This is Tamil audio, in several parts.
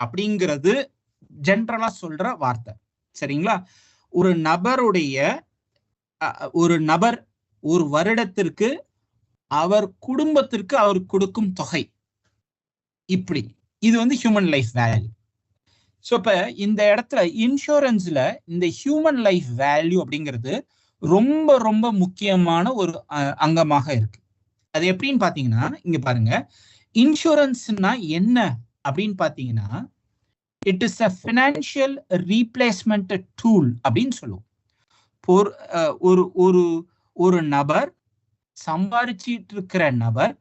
அப்படிங்கிறது ஜென்ரலா சொல்ற வார்த்தை. சரிங்களா? ஒரு நபருடைய ஒரு நபர் ஒரு வருடத்திற்கு அவர் குடும்பத்திற்கு அவர் கொடுக்கும் தொகை. இப்படி. இது வந்து ஹியூமன் லைஃப் வேல்யூ ஸோ இப்போ இந்த இடத்துல இன்சூரன்ஸ்ல இந்த ஹியூமன் லைஃப் வேல்யூ அப்படிங்கிறது ரொம்ப ரொம்ப முக்கியமான ஒரு அங்கமாக இருக்கு. அது எப்படின்னு பாத்தீங்கன்னா இங்க பாருங்க. இன்சூரன்ஸ்னா என்ன? அப்படின்னு பார்த்தீங்கன்னா it is a financial replacement tool அப்படின்னு சொல்லுவோம். ஒரு ஒரு ஒரு நபர் சம்பாரிச்சிட்டு இருக்கிற நபர்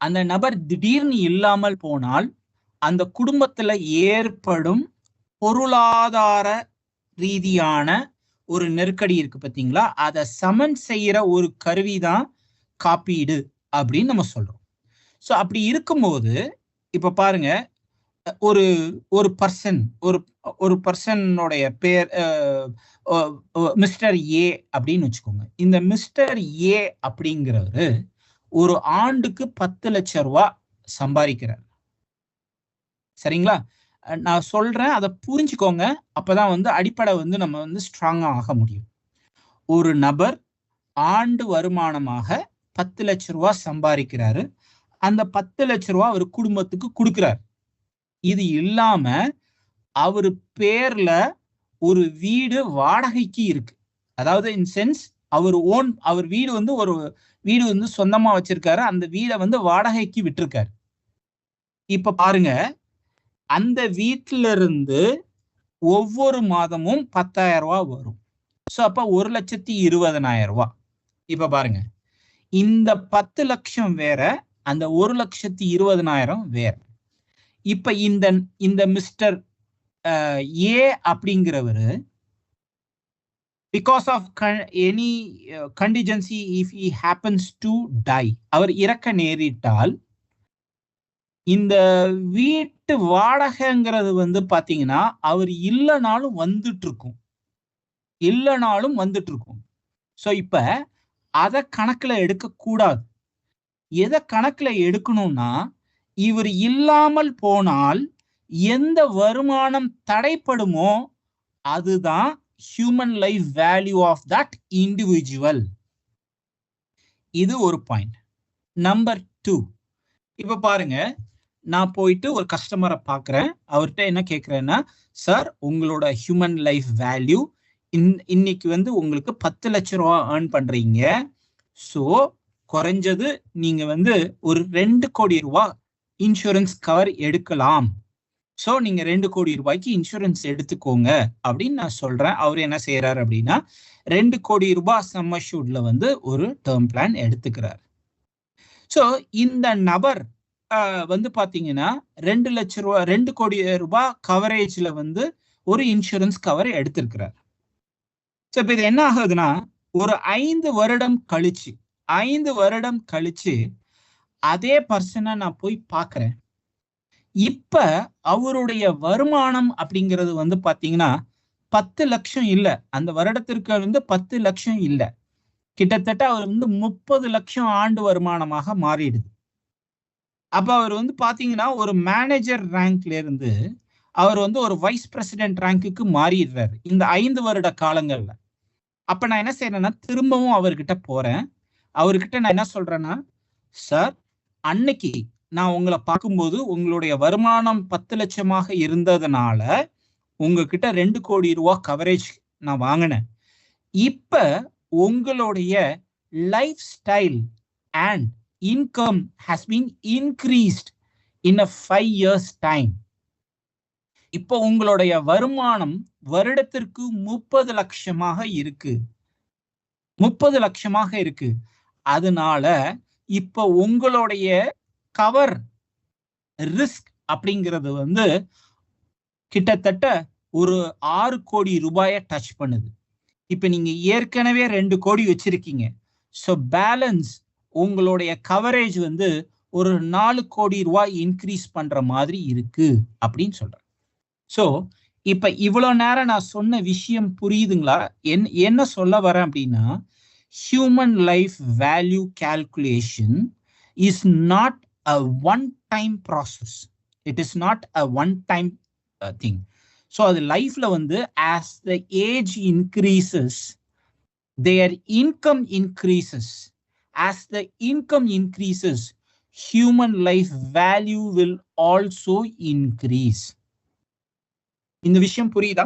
அந்த நபர் திடீர்னு இல்லாமல் போனால் அந்த குடும்பத்துல ஏற்படும் பொருளாதார ரீதியான ஒரு நெருக்கடி இருக்கு பார்த்தீங்களா? அதை சமன் செய்யற ஒரு கருவி தான் காப்பீடு அப்படின்னு நம்ம சொல்றோம். ஸோ அப்படி இருக்கும்போது இப்ப பாருங்க ஒரு ஒரு பர்சன் ஒரு ஒரு பர்சனுடைய பேர் மிஸ்டர் ஏ அப்படின்னு வச்சுக்கோங்க. இந்த மிஸ்டர் ஏ அப்படிங்கிறவரு ஒரு ஆண்டுக்கு பத்து லட்சம் ரூபா சம்பாதிக்கிறார். சரிங்களா? நான் சொல்றேன் அதை புரிஞ்சுக்கோங்க அப்பதான் வந்து அடிப்படை வந்து நம்ம வந்து ஸ்ட்ராங்கா ஆக முடியும். ஒரு நபர் ஆண்டு வருமானமாக பத்து லட்ச ரூபாய் சம்பாதிக்கிறாரு. அந்த பத்து லட்ச ரூபா அவர் குடும்பத்துக்கு கொடுக்கிறார். இது இல்லாம அவர் பேர்ல ஒரு வீடு வாடகைக்கு இருக்கு. அதாவது இன் சென்ஸ் அவர் ஓன் அவர் வீடு வந்து ஒரு வீடு வந்து சொந்தமா வச்சிருக்காரு. அந்த வீடை வந்து வாடகைக்கு விட்டுருக்காரு. இப்ப பாருங்க அந்த வீட்டில இருந்து ஒவ்வொரு மாதமும் பத்தாயிரம் ரூபா வரும். ஸோ அப்ப ஒரு லட்சத்தி இருபதனாயிரம் ரூபா. இப்ப பாருங்க இந்த பத்து லட்சம் வேற அந்த ஒரு லட்சத்தி இருபதனாயிரம் வேற இப்ப இந்த இந்த mister A அப்படிங்கிறவரு because of any contingency if he happens to die அவர் இறக்க நேரிட்டால் இந்த வீட்டு வாடகைங்கிறது வந்து பாத்தீங்கன்னா அவர் இல்லைனாலும் வந்துட்டு இருக்கும் இல்லைனாலும் வந்துட்டு இருக்கும் ஸோ இப்ப அதை கணக்குல எடுக்க கூடாது எதை கணக்குல எடுக்கணும்னா இவர் இல்லாமல் போனால் எந்த வருமானம் தடைப்படுமோ அதுதான் human life value of that individual இது ஒரு பாயிண்ட் நம்பர் டூ இப்ப பாருங்க நான் போயிட்டு ஒரு கஸ்டமரை பார்க்குறேன் அவர்கிட்ட என்ன கேட்குறேன்னா சார் உங்களோட ஹியூமன் லைஃப் வேல்யூ இன் இன்னைக்கு வந்து உங்களுக்கு பத்து லட்ச ரூபா ஏர்ன் பண்ணுறீங்க ஸோ குறைஞ்சது நீங்க வந்து ஒரு ரெண்டு கோடி ரூபா இன்சூரன்ஸ் கவர் எடுக்கலாம். ஸோ நீங்க ரெண்டு கோடி ரூபாய்க்கு இன்சூரன்ஸ் எடுத்துக்கோங்க அப்படின்னு நான் சொல்றேன். அவர் என்ன செய்யறாரு அப்படின்னா ரெண்டு கோடி ரூபாய் சம்மஷூட்ல வந்து ஒரு டேர்ம் பிளான் எடுத்துக்கிறார். ஸோ இந்த நபர் வந்து பாத்தீங்கன்னா ரெண்டு லட்ச ரூபா ரெண்டு கோடி ரூபாய் கவரேஜ்ல வந்து ஒரு இன்சூரன்ஸ் கவர் எடுத்திருக்கிறார். ஸோ இப்போ இது என்ன ஆகுதுன்னா ஒரு ஐந்து வருடம் கழிச்சு ஐந்து வருடம் கழிச்சு அதே பர்சனை நான் போய் பார்க்குறேன். இப்ப அவருடைய வருமானம் அப்படிங்கிறது வந்து பாத்தீங்கன்னா பத்து லட்சம் இல்லை. அந்த வருடத்திற்கு வந்து பத்து லட்சம் இல்லை. கிட்டத்தட்ட அவர் வந்து முப்பது லட்சம் ஆண்டு வருமானமாக மாறிடுது. அப்ப அவர் வந்து பாத்தீங்கன்னா ஒரு மேனேஜர் ரேங்க்ல இருந்து அவர் வந்து ஒரு வைஸ் பிரசிடென்ட் ரேங்க்குக்கு மாறிடுறாரு. இந்த ஐந்து வருட காலங்கள்ல. அப்ப நான் என்ன செய்யறேன்னா திரும்பவும் அவர்கிட்ட போறேன். அவர்கிட்ட நான் என்ன சொல்றேன்னா சார் அன்னைக்கு நான் உங்களை பார்க்கும்போது உங்களுடைய வருமானம் பத்து லட்சமாக இருந்ததுனால உங்ககிட்ட ரெண்டு கோடி ரூபா கவரேஜ் நான் வாங்கினேன். இப்ப உங்களுடைய lifestyle and income has been increased in a five years time இப்போ உங்களுடைய வருமானம் வருடத்திற்கு முப்பது லட்சமாக இருக்கு. முப்பது லட்சமாக இருக்கு. அதனால இப்போ உங்களுடைய கவர் ரிஸ்க் அப்படிங்கிறது வந்து கிட்டத்தட்ட ஒரு ஆறு கோடி ரூபாயை டச் பண்ணுது. இப்ப நீங்க ஏற்கனவே ரெண்டு கோடி வச்சிருக்கீங்க. ஸோ பேலன்ஸ் உங்களுடைய கவரேஜ் வந்து ஒரு நாலு கோடி ரூபாய் இன்க்ரீஸ் பண்ற மாதிரி இருக்கு அப்படின்னு சொல்றேன். ஸோ இப்ப இவ்வளோ நேரம் நான் சொன்ன விஷயம் புரியுதுங்களா? என் என்ன சொல்ல வரேன் அப்படின்னா human life value calculation is not a one time process it is not a one time thing so அது லைஃப்ல வந்து as the age increases their income increases as the income increases human life value will also increase இந்த விஷயம் புரியுதா?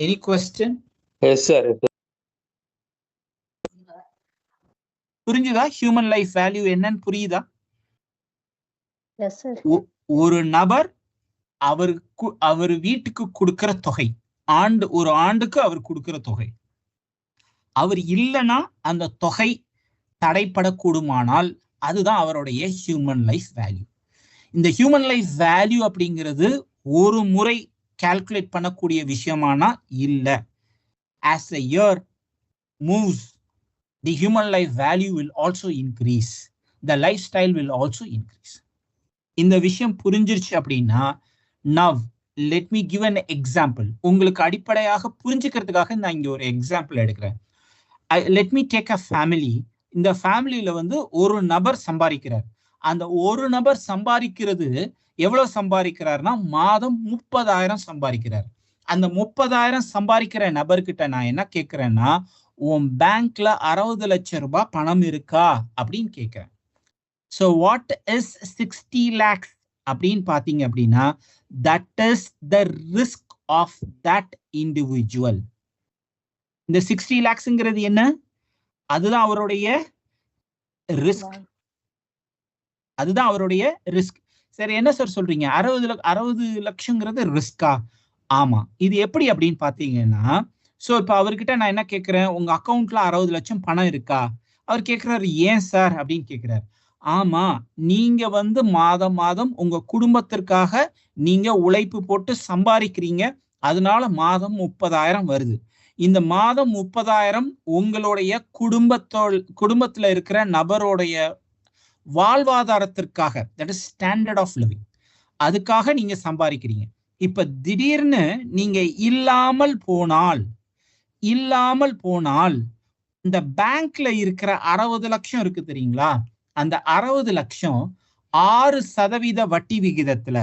எனி கொஸ்டின் எஸ் சார் புரிஞ்சுதா? ஹியூமன் லைஃப் வேல்யூ என்னன்னு புரியுதா? ஒரு நபர் அவருக்கு அவர் வீட்டுக்கு கொடுக்கிற தொகை. ஆண்டு ஒரு ஆண்டுக்கு அவர் கொடுக்கிற தொகை. அவர் இல்லைன்னா அந்த தொகை தடைப்படக்கூடுமானால் அதுதான் அவருடைய ஹியூமன் லைஃப் வேல்யூ இந்த ஹியூமன் லைஃப் வேல்யூ அப்படிங்கிறது ஒரு முறை கால்குலேட் பண்ணக்கூடிய விஷயமானா இல்லை. As a year moves the human life value will also increase the lifestyle will will also increase இந்த விஷயம் புரிஞ்சிருச்சு அப்படின்னா now let me give an example உங்களுக்கு அடிப்படையாக புரிஞ்சுக்கிறதுக்காக நான் இங்கே ஒரு எக்ஸாம்பிள் எடுக்கிறேன். Let me take a family இந்த ஃபேமிலியில வந்து ஒரு நபர் சம்பாதிக்கிறார். அந்த ஒரு நபர் சம்பாதிக்கிறது எவ்வளவு சம்பாதிக்கிறார்னா மாதம் முப்பதாயிரம் சம்பாதிக்கிறார். அந்த முப்பதாயிரம் சம்பாதிக்கிற நபர்கிட்ட நான் என்ன கேட்கிறேன்னா உன் பேங்க்ல அறுபது லட்சம் ரூபாய் பணம் இருக்கா? அப்படின்னு கேட்கிறேன். So what is sixty lakhs அப்படின்னு பார்த்தீங்க அப்படின்னா that is the risk of that individual இந்த சிக்ஸ்டி லேக்ஸ்ங்கிறது என்ன? அதுதான் அவருடைய ரிஸ்க் அதுதான் அவருடைய ரிஸ்க் சரி என்ன சார் சொல்றீங்க? அறுபது அறுபது லட்சங்கிறது ரிஸ்கா ஆமா. இது எப்படி அப்படின்னு பாத்தீங்கன்னா ஸோ இப்போ அவர்கிட்ட நான் என்ன கேட்குறேன் உங்க அக்கௌண்ட்ல அறுபது லட்சம் பணம் இருக்கா? அவர் கேட்குறாரு ஏன் சார்? அப்படின்னு கேட்குறாரு ஆமா நீங்க வந்து மாதம் மாதம் உங்க குடும்பத்திற்காக நீங்க உழைப்பு போட்டு சம்பாதிக்கிறீங்க. அதனால மாதம் முப்பதாயிரம் வருது. இந்த மாதம் முப்பதாயிரம் உங்களுடைய குடும்பத்தோல் குடும்பத்துல இருக்கிற நபருடைய வாழ்வாதாரத்திற்காக that is standard of living அதுக்காக நீங்க சம்பாதிக்கிறீங்க. இப்ப திடீர்னு நீங்க இல்லாமல் போனால் இல்லாமல் போனால் இந்த பேங்க்ல இருக்கிற அறுபது லட்சம் இருக்கு தெரியுங்களா? அந்த அறுபது லட்சம் ஆறு சதவீத வட்டி விகிதத்துல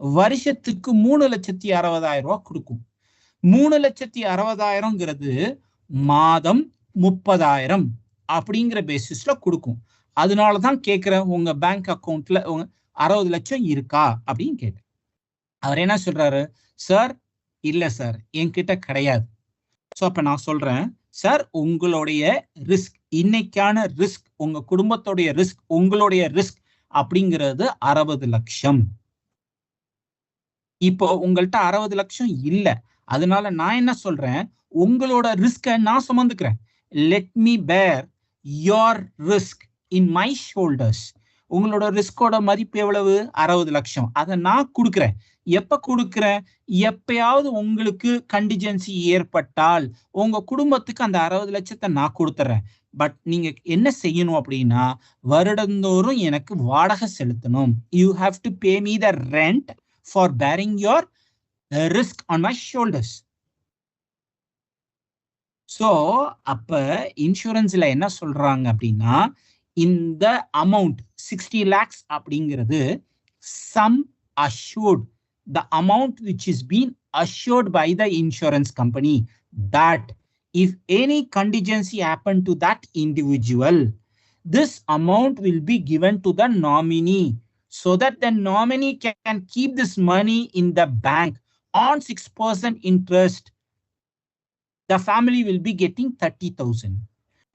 வருஷத்துக்கு மூணு லட்சத்தி அறுபதாயிரம் ரூபாய் கொடுக்கும். மூணு லட்சத்தி அறுபதாயிரம்ங்கிறது மாதம் முப்பதாயிரம் அப்படிங்கிற பேசிஸ்ல கொடுக்கும். அதனாலதான் கேட்கிறேன் உங்க பேங்க் அக்கௌண்ட்ல உங்க அறுபது லட்சம் இருக்கா அப்படின்னு கேட்டேன். அவர் என்ன சொல்றாரு? சார் இல்ல சார் என்கிட்ட கிடையாது. ஸோ அப்ப நான் சொல்றேன் சார் உங்களுடைய ரிஸ்க் இன்னைக்கான ரிஸ்க் உங்க குடும்பத்துடைய ரிஸ்க் உங்களுடைய ரிஸ்க் அப்படிங்கிறது அறுபது லட்சம். இப்போ உங்கள்கிட்ட அறுபது லட்சம் இல்ல. அதனால நான் என்ன சொல்றேன் உங்களோட ரிஸ்கை நான் சுமந்துக்கிறேன். Let me bear your risk in my shoulders உங்களோட ரிஸ்கோட மதிப்பு எவ்வளவு? அறுபது லட்சம். அதை நான் கொடுக்குறேன். எப்ப கொடுக்குற? எப்பயாவது உங்களுக்கு கண்டிஜென்சி ஏற்பட்டால் உங்க குடும்பத்துக்கு அந்த அறுபது லட்சத்தை நான் கொடுத்துட்றேன் பட் நீங்க என்ன செய்யணும் அப்படின்னா வருடந்தோறும் எனக்கு வாடகை செலுத்தணும். You have to pay me the rent for bearing your risk on my shoulders so அப்ப இன்சூரன்ஸ்ல என்ன சொல்றாங்க அப்படின்னா இந்த அமௌண்ட் சிக்ஸ்டி லேக்ஸ் அப்படிங்கிறது sum assured the amount which is been assured by the insurance company that if any contingency happen to that individual this amount will be given to the nominee so that the nominee can keep this money in the bank on 6% interest the family will be getting 30000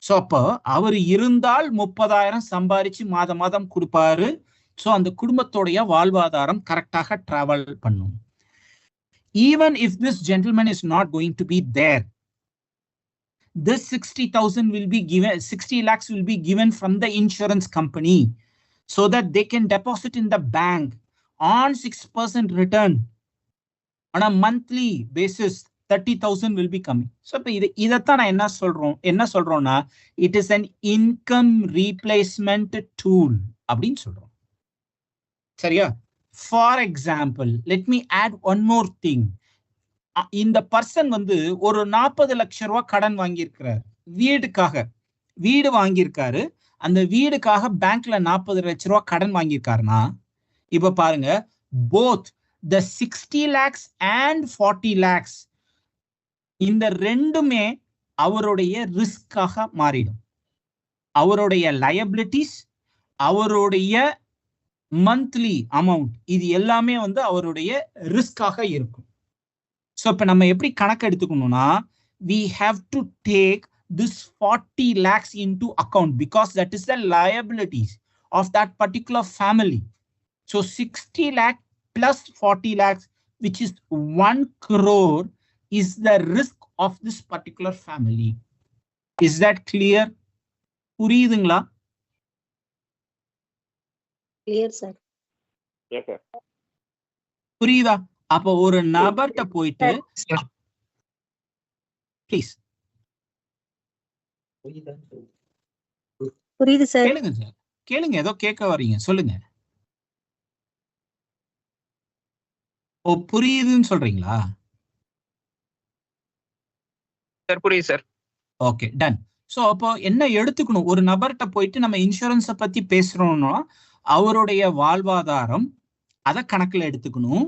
so அப்போ அவர் இருந்தால் முப்பதாயிரம் சம்பாரிச்சு மாதம் மாதம் கொடுப்பாரு ஸோ அந்த குடும்பத்தோடைய வாழ்வாதாரம் கரெக்டாக டிராவல் பண்ணும் even if this gentleman is not going to be there this 60,000 will be given, 60 lakhs will be given from the insurance company so that they can deposit in the bank on 6% return on a monthly basis. 30,000 will be coming. So, இப்போ இது இதைத்தான் நான் என்ன சொல்றோம் என்ன சொல்றோம்னா it is an income replacement tool அப்படின்னு சொல்றோம் சரியா? For example let me add one more thing இந்த பர்சன் வந்து ஒரு நாற்பது லட்சம் ரூபா கடன் வாங்கியிருக்கிறார். வீடுக்காக. வீடு வாங்கியிருக்காரு. அந்த வீடுக்காக பேங்க்ல நாற்பது லட்ச ரூபா கடன் வாங்கியிருக்காருன்னா இப்ப பாருங்க both the sixty lakhs and forty lakhs இந்த ரெண்டுமே அவருடைய ரிஸ்காக மாறிடும். அவருடைய லயபிலிட்டிஸ் அவருடைய மந்த்லி அமௌண்ட் இது எல்லாமே வந்து அவருடைய ரிஸ்காக இருக்கும் ஸோ இப்போ நம்ம எப்படி கணக்கு எடுத்துக்கணும்னா we have to take this 40 lakhs into account because that is the liabilities of that particular family. So 60 lakh plus 40 lakhs, which is 1 crore, is the risk of this particular family. Is that clear? புரியுதுங்களா கிளியர் சார் Yes, sir. புரியுதா? அப்போ ஒரு நபர்கிட்ட போயிட்டு ப்ளீஸ் புரியுது சார் கேளுங்க சார் கேளுங்க ஏதோ கேட்க வர்றீங்க. சொல்லுங்க. ஓ புரியுதுன்னு சொல்றீங்களா? சார் புரியுது சார் ஓகே டன் ஸோ அப்போ என்ன எடுத்துக்கணும்? ஒரு நபர்கிட்ட போயிட்டு நம்ம இன்சூரன்ஸை பத்தி பேசுறோம்னா அவருடைய வாழ்வாதாரம் அதை கணக்குல எடுத்துக்கணும்.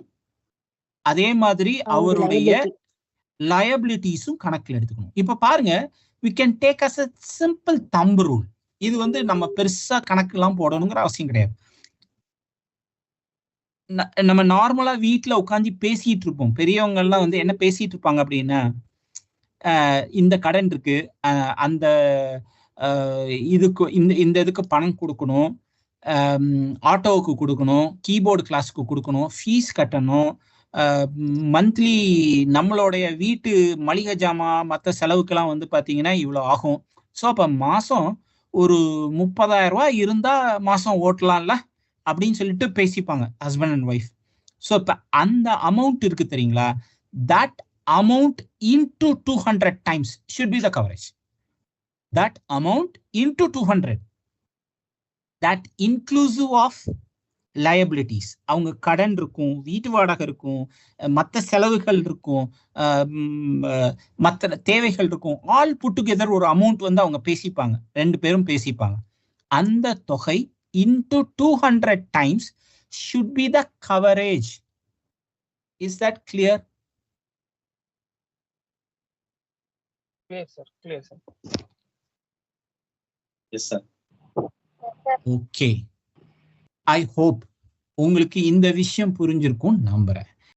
அதே மாதிரி அவருடைய லயபிலிட்டிஸும் கணக்குல எடுத்துக்கணும். இப்ப பாருங்க we can take as a simple thumb rule. இது வந்து நம்ம பெருசா கணக்குலாம் போடணுங்கிற அவசியம் கிடையாது. நம்ம நார்மலா வீட்ல உட்காந்து பேசிட்டு இருப்போம். பெரியவங்க எல்லாம் வந்து என்ன பேசிட்டு இருப்பாங்க அப்படின்னா இந்த கடன் இருக்கு அந்த இதுக்கு இந்த இந்த இதுக்கு பணம் கொடுக்கணும். ஆட்டோவுக்கு கொடுக்கணும் கீபோர்டு கிளாஸுக்கு கொடுக்கணும் ஃபீஸ் கட்டணும் மந்த்லி நம்மளுடைய வீட்டு மளிகை ஜாமான் மற்ற செலவுக்கெல்லாம் வந்து பார்த்தீங்கன்னா இவ்வளோ ஆகும். ஸோ அப்போ மாதம் ஒரு முப்பதாயிரம் ரூபா இருந்தால் மாதம் ஓட்டலாம்ல அப்படின்னு சொல்லிட்டு பேசிப்பாங்க ஹஸ்பண்ட் அண்ட் ஒய்ஃப் ஸோ இப்போ அந்த அமௌண்ட் இருக்கு தெரியுங்களா? That amount into two hundred times should be the coverage that amount into two hundred That inclusive of liabilities. அவங்க கடன் இருக்கும் வீட்டு வாடகை இருக்கும் மற்ற செலவுகள் இருக்கும் மற்ற தேவைகள் இருக்கும். ஆல் புட் டுகெதர் ஒரு அமௌண்ட் வந்து அவங்க பேசிப்பாங்க. ரெண்டு பேரும் பேசிப்பாங்க. அந்த தொகை into two hundred times should be the coverage is that clear clear sir clear sir yes sir okay I hope உங்களுக்கு இந்த விஷயம் புரிஞ்சிருக்கும் நம்புறேன்.